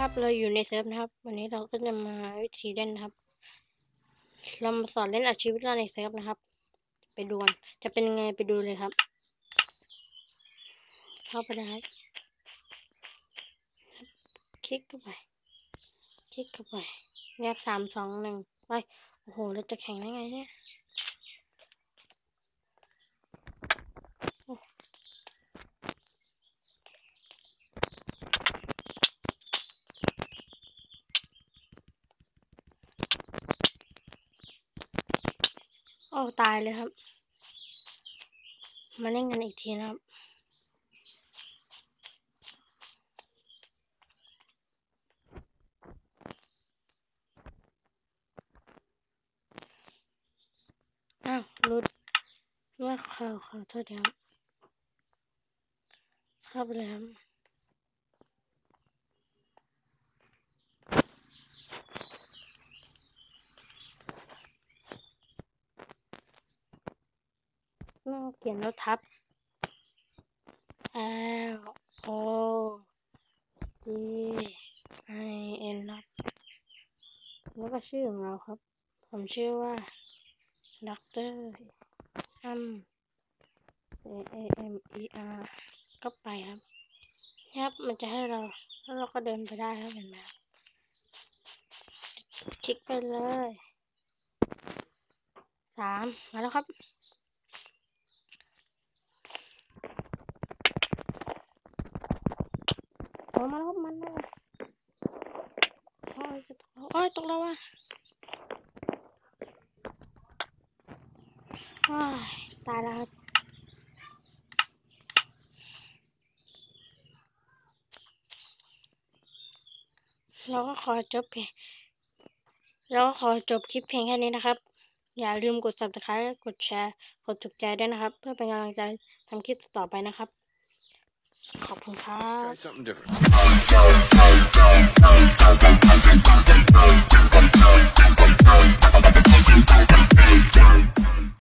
อยู่ในเซิร์ฟนะครับ วันนี้เราก็จะมาวิธีเล่นนะครับ เรามาสอนเล่นอาชีพเราในเซิร์ฟนะครับ ไปดูกันจะเป็นยังไงไปดูเลยครับ เข้าไปนะครับคลิกเข้าไปคลิกเข้าไปเงียบสามสองหนึ่งไปโอ้โหเราจะแข่งได้ไงเนี่ย โอ้ตายเลยครับ มาเล่นกันอีกทีนะครับ อ้าวรุดว่าขอขอโทษครับเข้าไปเลยครับ น่าเขียนแล้วทับ L O G I N ครับแล้วก็ชื่อของเราครับ ผมชื่อว่าด็อกเตอร์อัม A A M E R ก็ไปครับครับมันจะให้เราแล้วเราก็เดินไปได้ครับเห็นไหมคลิกไปเลยสามมาแล้วครับ อ้มาแล้วมันเลยโอ้ยตกแล้วโอ้ยตกแล้วว่ะโอ้ยตายแล้วครับเราก็ขอจบเพลงเราก็ขอจบคลิปเพียงแค่นี้นะครับ อย่าลืมกด subscribe กดแชร์ กดถูกใจด้วยนะครับ เพื่อเป็นกำลังใจทำคลิปต่อไปนะครับ ขอบคุณครับ Try something different.